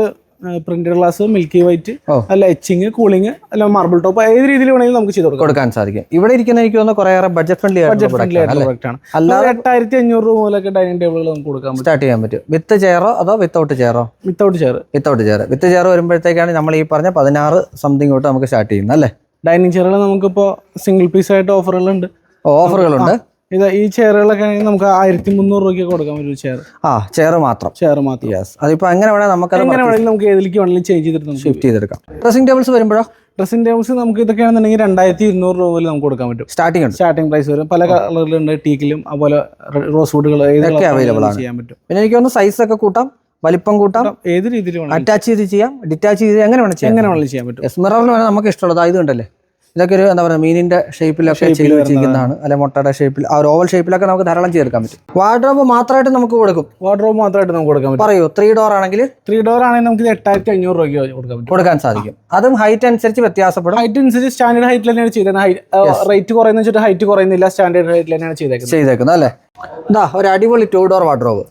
printed glass milky white അല്ല എച്ചിങ് കൂളിംഗ് അല്ല മാർബിൾ ടോപ്പ് ഏത് രീതിയിൽ വേണമെങ്കിലും നമുക്ക് ചെയ്ത് കൊടുക്കാം. കൊടുക്കാൻ സാധിക്കും. ഇവിടെ ഇരിക്കുന്ന എനിക്ക് തോന്നുന്നു കുറേയേറെ ബഡ്ജറ്റ് ഫ്രണ്ട്ലി ബഡ്ജറ്റ് ഫ്രണ്ട്ലി ആയിട്ടുള്ള ആണ്. അല്ലാതെ എട്ടായിരത്തി അഞ്ഞൂറ് രൂപ മുതലൊക്കെ ഡൈനിങ് ടേബിളുകൾ നമുക്ക് കൊടുക്കാൻ പറ്റും. സ്റ്റാർട്ട് ചെയ്യാൻ പറ്റും. വിത്ത് ചെയറോ അതോ without ചെയറോ without chair without chair with chair വരുമ്പോഴത്തേക്കാണ് നമ്മൾ ഈ പറഞ്ഞ പതിനാറ് സംതിങ് തൊട്ട് നമുക്ക് സ്റ്റാർട്ട് ചെയ്യുന്നത് അല്ലേ? ഡൈനിങ് ചെയറുകൾ നമുക്കിപ്പോൾ സിംഗിൾ പീസ് ആയിട്ട് ഓഫറുകളുണ്ട് ഓഫറുകളുണ്ട് ഇത് ഈ ചെയറുകളൊക്കെ ആണെങ്കിൽ നമുക്ക് ആയിരത്തി മുന്നൂറ് രൂപയ്ക്ക് കൊടുക്കാൻ പറ്റും ചെയർ. ആ ചെയർ മാത്രം. ചെയർ മാത്രം. യെസ് അതിപ്പോൾ എങ്ങനെ വേണമെങ്കിൽ നമുക്ക് എങ്ങനെ വേണമെങ്കിലും നമുക്ക് ഏതിലേക്ക് വേണമെങ്കിലും ചേഞ്ച് ചെയ്തിട്ട് ഷിഫ്റ്റ് ചെയ്തെടുക്കാം. ഡ്രസ്സിംഗ് ടേബിൾസ് വരുമ്പോഴോ? ഡ്രസ്സിംഗ് ടേബിൾസ് നമുക്ക് ഇതൊക്കെയാണെന്നുണ്ടെങ്കിൽ രണ്ടായിരത്തി ഇരുന്നൂറ് രൂപ നമുക്ക് കൊടുക്കാൻ പറ്റും. സ്റ്റാർട്ടിംഗ് ആണ് സ്റ്റാർട്ടിംഗ് പ്രൈസ് വരും. പല കളറിലുണ്ട് ടീക്കിലും അതുപോലെ റോസ് വുഡുകൾ ഇതൊക്കെ വേണമെങ്കിലും ആണ്. ചെയ്യാൻ പറ്റും. പിന്നെ എനിക്ക് തോന്നുന്നു സൈസ് ഒക്കെ കൂട്ടാം. വലിപ്പം കൂട്ടാം. ഏത് രീതിയിൽ അറ്റാച്ച് ചെയ്ത് ചെയ്യാം. ഡിറ്റാച്ച് ചെയ്ത് എങ്ങനെ വേണം ചെയ്യാം. എങ്ങനെ വേണമെങ്കിലും ചെയ്യാൻ പറ്റും. മിററിൽ വേണം നമുക്ക് ഇഷ്ടമുള്ളത്. ഇത് കണ്ടല്ലേ? ഇതൊക്കെ ഒരു എന്താ പറയുക മീനിന്റെ ഷേപ്പിലൊക്കെ ചെയ്ത് വെച്ചിരിക്കുന്നതാണ്. അല്ലെ മുട്ടയുടെ ഷേപ്പിൽ. ആ ഓവൽ ഷേപ്പിലൊക്കെ നമുക്ക് ധാരാളം ചേർക്കാൻ പറ്റും. വാർഡ്രോബ് മാത്രമായിട്ട് നമുക്ക് കൊടുക്കും. വാർഡ്രോബ് മാത്രമായിട്ട് നമുക്ക് കൊടുക്കാൻ പറ്റും. പറയൂ ത്രീ ഡോർ ആണെങ്കിൽ ത്രീ ഡോർ ആണെങ്കിൽ നമുക്ക് എട്ടായിരത്തി അഞ്ഞൂറ് രൂപയ്ക്ക് കൊടുക്കാൻ പറ്റും. കൊടുക്കാൻ സാധിക്കും. അതും ഹൈറ്റ് അനുസരിച്ച് വ്യത്യാസപ്പെടും. ഹൈറ്റ് അനുസരിച്ച് സ്റ്റാൻഡേർഡ് ഹൈറ്റിൽ തന്നെയാണ് ചെയ്തത്. റേറ്റ് കുറയുന്ന വെച്ചിട്ട് ഹൈറ്റ് കുറയുന്നില്ല സ്റ്റാൻഡേർഡ് ഹൈറ്റിൽ തന്നെയാണ് ചെയ്തേക്കുന്നത്. ചെയ്തേക്കുന്നത് അല്ലേ? എന്താ ഒരു അടിപൊളി ടൂ ഡോർ വാർഡ്രോബ്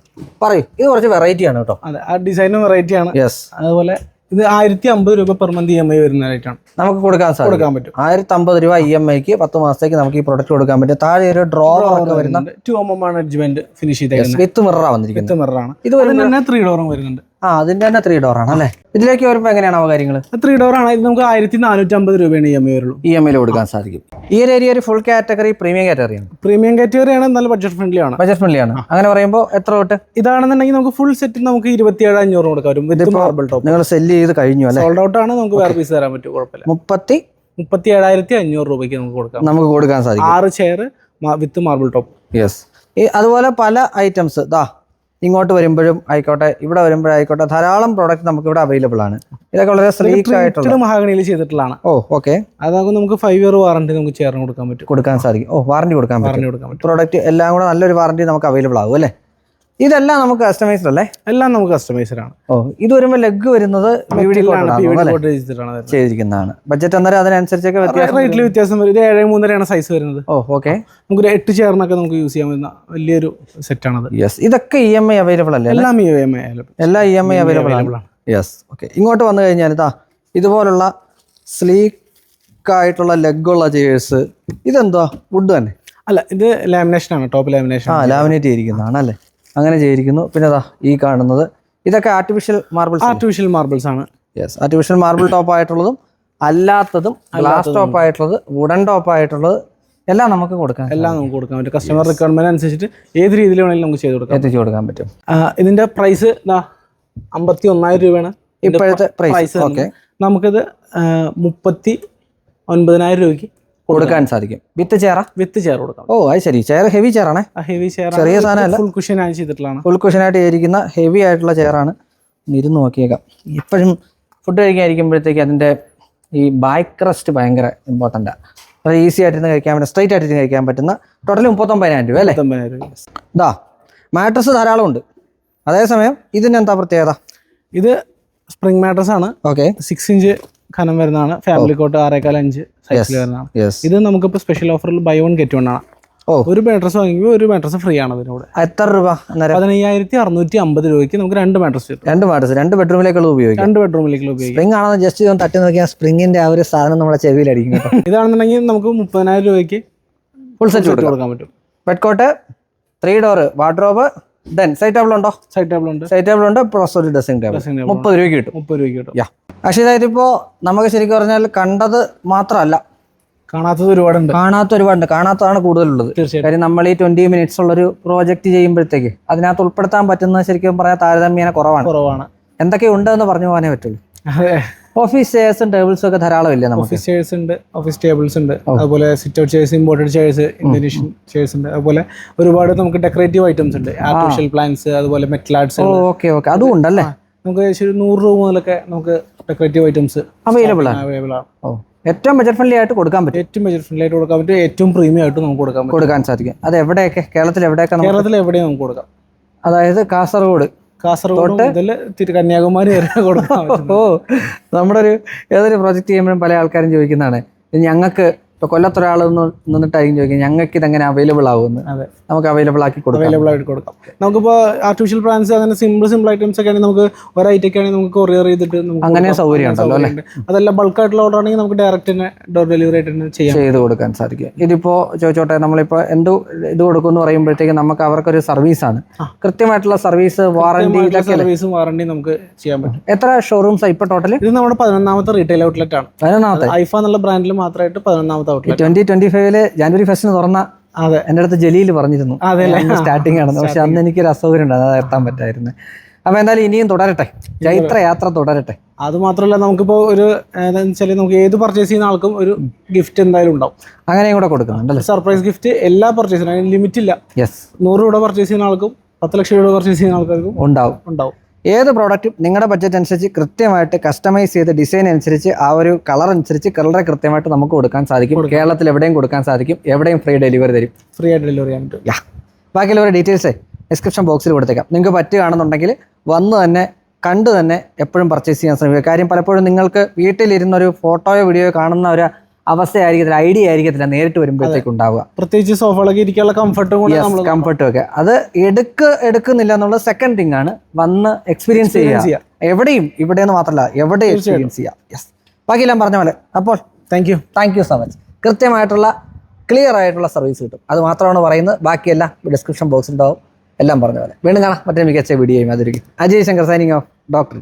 പറയൂ ഇത് കുറച്ച് വെറൈറ്റി ആണ് കേട്ടോ. അതെ ആ ഡിസൈനും വെറൈറ്റി ആണ്. യെസ് അതുപോലെ ഇത് ആയിരത്തി അമ്പത് രൂപ per month E M I വരുന്നതായിട്ടാണ്. നമുക്ക് കൊടുക്കാൻ സാധിക്കും. കൊടുക്കാൻ പറ്റും. ആയിരത്തി അമ്പത് രൂപ ഇ എം ഐക്ക് പത്ത് മാസത്തേക്ക് നമുക്ക് ഈ പ്രൊഡക്റ്റ് കൊടുക്കാൻ പറ്റും. താഴെ ഒരു ഡ്രോ ഒക്കെ വരുന്ന ടു എം എം ആണ് അഡ്ജ്മെന്റ് ഫിനിഷ് ചെയ്തേക്കുന്നത്. വിത്ത് മിററാണ് വന്നിരിക്കുന്നത്. വിത്ത് മിററാണ് ഇത് വരുന്നത് തന്നെ ത്രീ ഡോറും വരുന്നുണ്ട്. ആ അതിന്റെ തന്നെ ത്രീ ഡോർ ആണ് അല്ലേ ഇതിലേക്ക് വരുമ്പോൾ എങ്ങനെയാണ് കാര്യങ്ങൾ ത്രീ ഡോർ ആണ്. ഇത് നമുക്ക് ആയിരത്തി നാനൂറ്റി അമ്പത് രൂപയാണ് ഇ എം ഐ വരുള്ളൂ. ഇ എം ഐയിൽ കൊടുക്കാൻ സാധിക്കും. ഈ ഒരു ഏരിയ ഒരു ഫുൾ കാറ്റഗറി പ്രീമിയം കാറ്റഗറി ആണ്. പ്രീമിയം കാറ്റഗറി ആണ് നല്ല ബഡ്ജറ്റ് ഫ്രണ്ട്ലി ആണ്. ബഡ്ജറ്റ് ഫ്രണ്ട്ലി ആണ്. അങ്ങനെ പറയുമ്പോൾ എത്ര തൊട്ട്? ഇതാണെന്നുണ്ടെങ്കിൽ നമുക്ക് ഫുൾ സെറ്റ് നമുക്ക് ഇരുപത്തിയേഴ് അഞ്ഞൂറ് കൊടുക്കാൻ വരും വിത്ത് മാർബിൾ ടോപ്പ് നിങ്ങൾ സെല്ല് ചെയ്ത് കഴിഞ്ഞു അല്ലേ? സോൾഡ് ഔട്ട് ആണ് നമുക്ക് വേറെ പീസ് തരാൻ പറ്റും കുഴപ്പമില്ല. മുപ്പത്തി മുപ്പത്തി ഏഴായിരത്തി അഞ്ഞൂറ് രൂപയ്ക്ക് നമുക്ക് കൊടുക്കാം. നമുക്ക് കൊടുക്കാൻ സാധിക്കും. ആറ് chair with marble top yes അതുപോലെ പല ഐറ്റംസ് ദാ ഇങ്ങോട്ട് വരുമ്പോഴും ആയിക്കോട്ടെ ഇവിടെ വരുമ്പോഴായിക്കോട്ടെ ധാരാളം പ്രോഡക്റ്റ് നമുക്ക് ഇവിടെ അവൈലബിൾ ആണ്. ഇതൊക്കെ വളരെ സ്ലീക്ക് ആയിട്ടുള്ള മഹാഗണിയിൽ ചെയ്തിട്ടുള്ളതാണ്. ഓ ഓക്കെ അതാകുമ്പോൾ നമുക്ക് ഫൈവ് ഇയർ വാറണ്ടി നമുക്ക് ചേർന്ന് കൊടുക്കാൻ പറ്റും. കൊടുക്കാൻ സാധിക്കും. ഓ വാറണ്ടി കൊടുക്കാൻ പറ്റും. വാറണ്ടി കൊടുക്കാൻ പറ്റും. പ്രോഡക്റ്റ് എല്ലാം കൂടെ നല്ലൊരു വാറണ്ടി നമുക്ക് അവൈലബിൾ ആകും അല്ലേ? ഇതെല്ലാം നമുക്ക് കസ്റ്റമൈസ്ഡ് അല്ലേ? എല്ലാം നമുക്ക് കസ്റ്റമൈസ്ഡ് ആണ്. ഓ ഇത് വരുമ്പോൾ ലെഗ് വരുന്നത് ചെയ്തിരിക്കുന്നതാണ്. ബഡ്ജറ്റ് അന്നേരം അതിനനുസരിച്ചൊക്കെ വ്യത്യാസം റേറ്റിൽ വ്യത്യാസം വരും. ഇത് ഏഴ് മൂന്നരയാണ് സൈസ് വരുന്നത്. ഓ ഓക്കെ നമുക്ക് ഒരു എട്ട് ചേർന്നൊക്കെ നമുക്ക് യൂസ് ചെയ്യാൻ പറ്റുന്ന വലിയൊരു സെറ്റാണത് യെസ് ഇതൊക്കെ ഇ എം ഐ അവൈലബിൾ അല്ലേ? എല്ലാം ഇ എം ഐ എല്ലാ ഇ എം ഐ അവൈലബിൾ ആണ്. ആണ്. യെസ് ഓക്കെ ഇങ്ങോട്ട് വന്നു കഴിഞ്ഞാൽ ഇതാ ഇതുപോലുള്ള സ്ലീക്ക് ആയിട്ടുള്ള ലെഗുള്ള ചെയേഴ്സ് ഇതെന്താ വുഡ് തന്നെ. അല്ല ഇത് ലാമിനേഷൻ ആണ് ടോപ്പ് ലാമിനേഷൻ ആ ലാമിനേറ്റ് ചെയ്തിരിക്കുന്നതാണ് അല്ലേ? അങ്ങനെ ചെയ്തിരിക്കുന്നു. പിന്നെ അതാ ഈ കാണുന്നത്. ഇതൊക്കെ ആർട്ടിഫിഷ്യൽ മാർബിൾസ് ആർട്ടിഫിഷ്യൽ മാർബിൾസ് ആണ്. യെസ് ആർട്ടിഫിഷ്യൽ മാർബിൾ ടോപ്പ് ആയിട്ടുള്ളതും അല്ലാത്തതും ഗ്ലാസ് ടോപ്പ് ആയിട്ടുള്ളത് വുഡൻ ടോപ്പ് ആയിട്ടുള്ളത് എല്ലാം നമുക്ക് കൊടുക്കാം എല്ലാം നമുക്ക് കൊടുക്കാൻ പറ്റും. കസ്റ്റമർ റിക്വയർമെന്റ് അനുസരിച്ചിട്ട് ഏത് രീതിയിൽ വേണമെങ്കിലും നമുക്ക് ചെയ്ത് കൊടുക്കാം. എത്തിച്ചു കൊടുക്കാൻ പറ്റും. ഇതിന്റെ പ്രൈസ് അമ്പത്തി ഒന്നായിരം രൂപയാണ്. ഇപ്പോഴത്തെ പ്രൈസ്. ഓക്കെ നമുക്കിത് മുപ്പത്തി ഒൻപതിനായിരം രൂപയ്ക്ക് കൊടുക്കാൻ സാധിക്കും. വിത്ത് ചേറ വിത്ത് ചെയർ കൊടുക്കാം ഓ അത് ശരി. ചെയർ ഹെവി ചെയറാണേ ഹെവി ചെയർ ചെറിയ സാധനമല്ല. ഫുൾ കുഷൻ ആണ് ചെയ്തിട്ടുള്ളതാണ്. ഫുൾ കുഷനായിട്ട് ചെയ്തിരിക്കുന്ന ഹെവി ആയിട്ടുള്ള ചെയറാണ് ഇരുന്ന് നോക്കിയേക്കാം. ഇപ്പോഴും ഫുഡ് കഴിക്കാതിരിക്കുമ്പോഴത്തേക്ക് അതിന്റെ ഈ ബാക്ക് റെസ്റ്റ് ഭയങ്കര ഇമ്പോർട്ടന്റ് അത് ഈസി ആയിട്ട് കഴിക്കാൻ പറ്റും സ്ട്രൈറ്റ് ആയിട്ട് കഴിക്കാൻ പറ്റുന്ന ടോട്ടലി മുപ്പത്തൊമ്പതിനായിരം രൂപ അല്ലേ? ഇതാ മാട്രസ് ധാരാളം ഉണ്ട്. അതേസമയം ഇതിന് എന്താ പ്രത്യേകത? ഇത് സ്പ്രിംഗ് മാട്രസ് ആണ്. ഓക്കെ സിക്സ് ഇഞ്ച് ഖനം വരുന്നതാണ്. ഫാമിലി കോട്ട് ആറേക്കാൽ അഞ്ച്. സൈസിൽ വരുന്നതാണ്. ഇത് നമുക്കിപ്പോൾ സ്പെഷ്യൽ ഓഫറിൽ ബൈ വൺ ഗെറ്റ് വൺ ആണ്. ഓ. ഒരു മാട്രസ് വാങ്ങിക്കുമ്പോൾ ഒരു മാട്രസ് ഫ്രീ ആണ് ഇതിനോട് എത്ര രൂപ? പതിനയ്യായിരത്തി അറുന്നൂറ്റി അമ്പത് രൂപയ്ക്ക് നമുക്ക് രണ്ട് മാട്രസ് രണ്ട് മാട്രസ് രണ്ട് ബെഡ്റൂമിലേക്കുള്ള ഉപയോഗിക്കും. രണ്ട് ബെഡ്റൂമിലേക്കുള്ള ഉപയോഗിക്കാം. സ്പ്രിംഗ് ആണെന്ന് ജസ്റ്റ് ഇതൊന്ന് തട്ടി നോക്കിയാൽ സ്പ്രിങ്ങിന്റെ ആ ഒരു സാധനം നമ്മുടെ ചെവിയിലടിക്കും ഇതാണെന്നുണ്ടെങ്കിൽ നമുക്ക് മുപ്പതിനായിരം രൂപയ്ക്ക് ഫുൾ സെറ്റ് കൊടുക്കാൻ പറ്റും. Bed cot three door wardrobe then side table ഉണ്ടോ? സൈഡ് ടേബിൾ ഉണ്ട്. സൈഡ് ടേബിൾ ഉണ്ട് പ്ലസ് ഒരു ഡ്രസ്സിംഗ് ടേബിൾ മുപ്പത് രൂപയ്ക്ക് കിട്ടും. മുപ്പത് രൂപയ്ക്ക് കിട്ടും. യാ ഇപ്പോൾ നമുക്ക് ശരിക്കും പറഞ്ഞാൽ കണ്ടത് മാത്രമല്ല. കാണാത്തത് ഒരുപാടുണ്ട്. കാണാത്ത ഒരുപാടുണ്ട്. കാണാത്തതാണ് കൂടുതലുള്ളത്. കാര്യം നമ്മൾ ഈ ട്വന്റി മിനിറ്റ്സ് ഉള്ള ഒരു പ്രോജക്റ്റ് ചെയ്യുമ്പോഴത്തേക്ക് അതിനകത്ത് ഉൾപ്പെടുത്താൻ പറ്റുന്ന ശരിക്കും പറയാൻ താരതമ്യേന കുറവാണ്. കുറവാണ്. എന്തൊക്കെ ഉണ്ടെന്ന് പറഞ്ഞു പോകാനേ പറ്റുള്ളൂ. അതെ. ഓഫീസ് ചെയർസും ടേബിൾസും ഒക്കെ ധാരാളം ഇല്ലേ നമുക്ക്? ഓഫീസ് ചെയർസ് ഉണ്ട് ഓഫീസ് ടേബിൾസ് ഉണ്ട്. അതുപോലെ sit out chairs imported chairs Indonesian chairs ഉണ്ട്. അതുപോലെ ഒരുപാട് നമുക്ക് ഡെക്കറേറ്റീവ് ഐറ്റംസ് ഉണ്ട്. ആർട്ടിഫിഷ്യൽ പ്ലാന്റ്സ് അതുപോലെ മെറ്റൽ ആർട്സ് ഓക്കെ ഓക്കെ അതും ഉണ്ടല്ലേ? നമുക്ക് ഒരു നൂറ് രൂപ മുതലൊക്കെ നമുക്ക് ഡെക്കറേറ്റീവ് ഐറ്റംസ് അവൈലബിൾ ആണ്. അവൈലബിൾ ആണ്. ഏറ്റവും ബജറ്റ് ഫ്രണ്ട്ലി ആയിട്ട് കൊടുക്കാൻ പറ്റും? ഏറ്റവും ബജറ്റ് ഫ്രണ്ട്ലി ആയിട്ട് കൊടുക്കാൻ പറ്റും. ഏറ്റവും പ്രീമിയം ആയിട്ട് നമുക്ക് കൊടുക്കാൻ കൊടുക്കാൻ സാധിക്കും. അത് എവിടെയൊക്കെ കേരളത്തിൽ എവിടെയൊക്കെ കേരളത്തിൽ എവിടെയും നമുക്ക് കൊടുക്കാം. അതായത് കാസർഗോഡ്. കാസർഗോഡ് മുതൽ തിരു കന്യാകുമാരി വരെ ഓ നമ്മുടെ ഒരു ഏതൊരു പ്രോജക്റ്റ് ചെയ്യുമ്പോഴും പല ആൾക്കാരും ചോദിക്കുന്നതാണ്. ഞങ്ങൾക്ക് ഇപ്പൊ കൊല്ലത്ത് ഒരാൾ നിന്നിട്ടായിരിക്കും ചോദിക്കുന്നത് ഞങ്ങൾക്ക് ഇതെങ്ങനെ അവൈലബിൾ ആവുമെന്ന്? നമുക്ക് അവൈലബിൾ ആക്കി കൊടുക്കാം. അവൈലബിൾ ആയിട്ട് കൊടുക്കാം. നമുക്കിപ്പോ ആർട്ടിഫിഷ്യൽ പ്ലാന്റ്സ് അങ്ങനെ സിമ്പിൾ സിമ്പിൾ ഐറ്റംസ് ഒക്കെ ആണെങ്കിൽ നമുക്ക് ഒരൈറ്റൊക്കെ ആണെങ്കിൽ നമുക്ക് കൊറിയർ ചെയ്തിട്ട് അങ്ങനെ. സൗകര്യം ഉണ്ടല്ലോ അല്ലേ? അതെല്ലാം ബൾക്ക് ആയിട്ടുള്ള ഓർഡർ ആണെങ്കിൽ നമുക്ക് ഡയറക്റ്റ് തന്നെ ഡോർ ഡെലിവറി ആയിട്ട് തന്നെ ചെയ്യാം. ചെയ്ത് കൊടുക്കാൻ സാധിക്കും. ഇതിപ്പോ ചോദിച്ചോട്ടെ നമ്മളിപ്പോ എന്ത് ഇത് കൊടുക്കും എന്ന് പറയുമ്പോഴത്തേക്ക് നമുക്ക് അവർക്കൊരു സർവീസ് ആണ്. കൃത്യമായിട്ടുള്ള സർവീസ് വാറണ്ടി? സർവീസും വാറണ്ടി നമുക്ക് ചെയ്യാൻ പറ്റും. എത്ര ഷോറൂംസ് ഇപ്പൊ ടോട്ടൽ ഇത് നമ്മുടെ പതിനൊന്നാമത്തെ റീറ്റെയിൽ ഔട്ട്ലെറ്റ് ആണ്. പതിനൊന്നാമത്തെ? ഐഫ എന്നുള്ള ബ്രാൻഡിൽ മാത്രമായിട്ട് പതിനൊന്നാമത്തെ ഔട്ട്ലെറ്റ് ട്വന്റി ട്വന്റി ഫൈവിൽ ജാനുവരി ഫസ്റ്റിന് തുറന്ന അതെ. എന്റെ അടുത്ത് ജലീൽ പറഞ്ഞിരുന്നു? സ്റ്റാർട്ടിങ് ആണെന്ന്. പക്ഷെ അന്ന് എനിക്കൊരു അസൗകര്യം ഉണ്ട് അത് എത്താൻ പറ്റായിരുന്നു അപ്പൊ എന്തായാലും ഇനിയും തുടരട്ടെ. ചൈത്ര യാത്ര തുടരട്ടെ. അത് മാത്രമല്ല നമുക്കിപ്പോ ഒരു വെച്ചാൽ നമുക്ക് ഏത് പർച്ചേസ് ചെയ്യുന്ന ആൾക്കും ഒരു ഗിഫ്റ്റ് എന്തായാലും ഉണ്ടാവും. അങ്ങനെ കൂടെ കൊടുക്കുന്നുണ്ടല്ലോ സർപ്രൈസ് ഗിഫ്റ്റ് എല്ലാ പർച്ചേസിനും അതിന് ലിമിറ്റ് ഇല്ല. യെസ് നൂറ് രൂപ പർച്ചേസ് ചെയ്യുന്ന ആൾക്കും പത്ത് ലക്ഷം രൂപ പർച്ചേസ് ചെയ്യുന്ന ആൾക്കാർക്കും ഉണ്ടാവും. ഉണ്ടാവും. ഏത് പ്രോഡക്റ്റും നിങ്ങളുടെ ബഡ്ജറ്റ് അനുസരിച്ച് കൃത്യമായിട്ട് കസ്റ്റമൈസ് ചെയ്ത് ഡിസൈൻ അനുസരിച്ച് ആ ഒരു കളർ അനുസരിച്ച് കളറെ കൃത്യമായിട്ട് നമുക്ക് കൊടുക്കാൻ സാധിക്കും. കേരളത്തിൽ എവിടെയും കൊടുക്കാൻ സാധിക്കും. എവിടെയും ഫ്രീ ഡെലിവറി തരും. ഫ്രീ ആയിട്ട് ഡെലിവറി ചെയ്യാൻ പറ്റും. യാ. ബാക്കിയുള്ള ഒരു ഡീറ്റെയിൽസ് ഡിസ്ക്രിപ്ഷൻ ബോക്സിൽ കൊടുത്തേക്കാം. നിങ്ങൾക്ക് പറ്റുകയാണെന്നുണ്ടെങ്കിൽ വന്ന് തന്നെ കണ്ടു തന്നെ എപ്പോഴും പർച്ചേസ് ചെയ്യാൻ ശ്രമിക്കുക. കാര്യം പലപ്പോഴും നിങ്ങൾക്ക് വീട്ടിലിരുന്നൊരു ഫോട്ടോയോ വീഡിയോയോ കാണുന്ന ഒരു അവസ്ഥയായിരിക്കത്തില്ല ഐഡിയ ആയിരിക്കത്തില്ല നേരിട്ട് വരുമ്പോഴത്തേക്ക് ഉണ്ടാവുക പ്രത്യേകിച്ച് സോഫകളൊക്കെ ഇരിക്കാനുള്ള കംഫർട്ടും കംഫർട്ടും ഒക്കെ. അത് എടുക്ക് എടുക്കുന്നില്ല എന്നുള്ള സെക്കൻഡ് തിങ് ആണ് വന്ന് എക്സ്പീരിയൻസ് ചെയ്യുക. എവിടെയും ഇവിടെ എന്ന് മാത്രമല്ല എവിടെ എക്സ്പീരിയൻസ് ചെയ്യാം യെസ് ബാക്കിയെല്ലാം പറഞ്ഞ പോലെ. അപ്പോൾ thank you thank you so much കൃത്യമായിട്ടുള്ള ക്ലിയർ ആയിട്ടുള്ള സർവീസ് കിട്ടും. അത് മാത്രമാണ് പറയുന്നത്. ബാക്കിയെല്ലാം ഡിസ്ക്രിപ്ഷൻ ബോക്സ് ഉണ്ടാവും. എല്ലാം പറഞ്ഞ പോലെ. വീണ്ടും കാണാം. മറ്റേ മികച്ച വീഡിയോയും അതിരിക്കും. Ajay Shankar signing off doctor